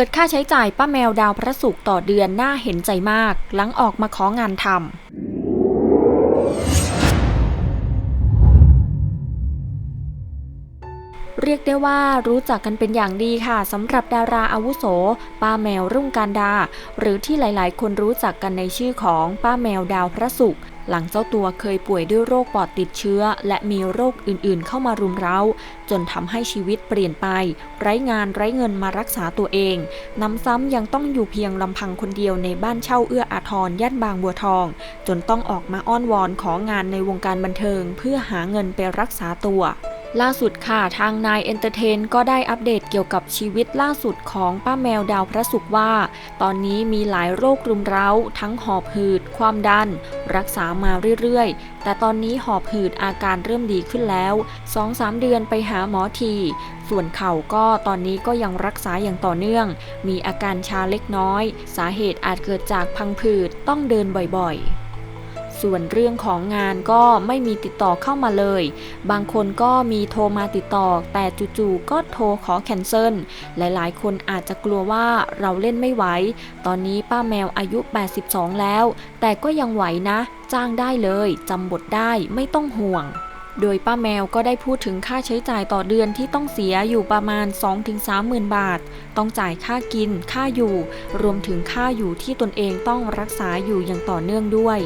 ปิดค่าใช้จ่ายป้าแมวดาวพระสุกต่อเดือนน่าเห็นใจมาก หลังออกมาของานทำ เรียกได้ว่ารู้จักกันเป็นอย่างดีค่ะสำหรับดาราอาวุโส ป้าแมวรุ่งการดา หรือที่หลายๆ คนรู้จักกันในชื่อของป้าแมวดาวพระศุกร์หลังเจ้าตัวเคยป่วยด้วยโรคปอดติดเชื้อ และมีโรคอื่นๆ เข้ามารุมเร้า จนทำให้ชีวิตเปลี่ยนไป ไร้งานไร้เงินมารักษาตัวเองน้ำซ้ำยังต้องอยู่เพียงลำพังคนเดียวในบ้านเช่าเอื้ออาทรย่านบางบัวทอง จนต้องออกมาอ้อนวอนของานในวงการบันเทิง เพื่อหาเงินไปรักษาตัว ล่าสุดค่ะทางนายเอนเตอร์เทนก็ได้อัปเดตเกี่ยวกับชีวิตล่าสุดของป้าแมวดาวพระศุกร์ว่า ตอนนี้มีหลายโรครุมเร้า ทั้งหอบหืด ความดัน รักษามาเรื่อยๆ แต่ตอนนี้หอบหืดอาการเริ่มดีขึ้นแล้ว 2-3 เดือนไปหาหมอทีส่วนเข่าก็ตอนนี้ก็ยังรักษาอย่างต่อเนื่อง มีอาการชาเล็กน้อย สาเหตุอาจเกิดจากพังผืดต้องเดินบ่อยๆ ส่วนเรื่องของงานก็ไม่มีติดต่อเข้ามาเลย บางคนก็มีโทรมาติดต่อ แต่จู่ๆก็โทรขอแคนเซิล หลายๆ คนอาจจะกลัวว่าเราเล่นไม่ไหว ตอนนี้ป้าแมวอายุ 82 แล้ว แต่ก็ยังไหวนะ จ้างได้เลยจำบทได้ไม่ต้องห่วงโดยป้าแมวก็ได้พูดถึงค่าใช้จ่ายต่อเดือนที่ต้องเสียอยู่ประมาณ 2-3หมื่นบาท ต้องจ่ายค่ากิน ค่าอยู่ รวมถึงค่าอยู่ที่ตนเองต้องรักษาอยู่อย่างต่อเนื่องด้วย